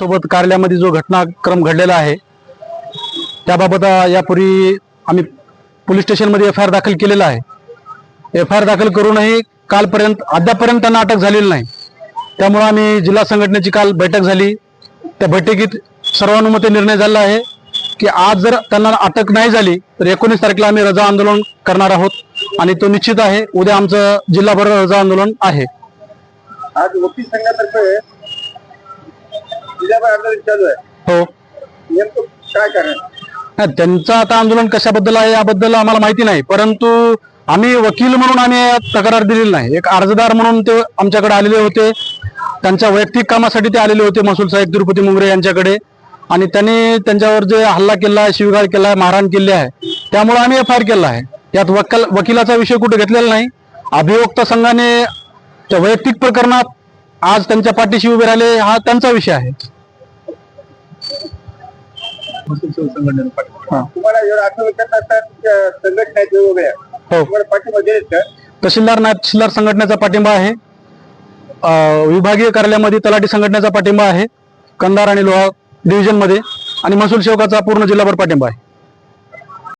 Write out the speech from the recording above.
सोबत कार्यालयामध्ये जो घटनाक्रम घडलेला आहे त्याबाबत यापूर्वी आम्ही पोलीस स्टेशनमध्ये एफ आय आर दाखल केलेला आहे. एफ आय आर दाखल करूनही कालपर्यंत अद्यापर्यंत त्यांना अटक झालेली नाही. त्यामुळे आम्ही जिल्हा संघटनेची काल बैठक झाली. त्या बैठकीत सर्वानुमते निर्णय झाला आहे की आज जर त्यांना अटक नाही झाली तर एकोणीस तारखेला आम्ही रजा आंदोलन करणार आहोत आणि तो निश्चित आहे उद्या आमचं जिल्हाभर रजा आंदोलन आहे. आज वकील संघातर्फे चालू आहे हो. नेमकं काय कारण? नाही, त्यांचं आता आंदोलन कशाबद्दल आहे याबद्दल आम्हाला माहिती नाही. परंतु आम्ही वकील म्हणून आम्ही यात तक्रार दिलेली नाही. एक अर्जदार म्हणून ते आमच्याकडे आलेले होते. त्यांच्या वैयक्तिक कामासाठी ते आलेले होते महसूल साहेब तिरुपती मुंगरे यांच्याकडे. आणि त्यांनी त्यांच्यावर जे हल्ला केला आहे शिवगाळ केला आहे मारहाण केली आहे त्यामुळे आम्ही एफ आय आर केला आहे. यात वकील वकिलाचा विषय कुठे घेतलेला नाही. अभियोक्त संघाने त्या वैयक्तिक प्रकरणात आज त्यांच्या पाठीशी उभे राहिले हा त्यांचा विषय आहे. हा. हो. तहसीलदार तहसीलदार संघटनेचा पाठिंबा आहे. विभागीय कार्यालयामध्ये तलाठी संघटनेचा पाठिंबा आहे. कंधार आणि लोहा डिव्हिजनमध्ये. आणि महसूल सेवकाचा पूर्ण जिल्हाभर पाठिंबा आहे.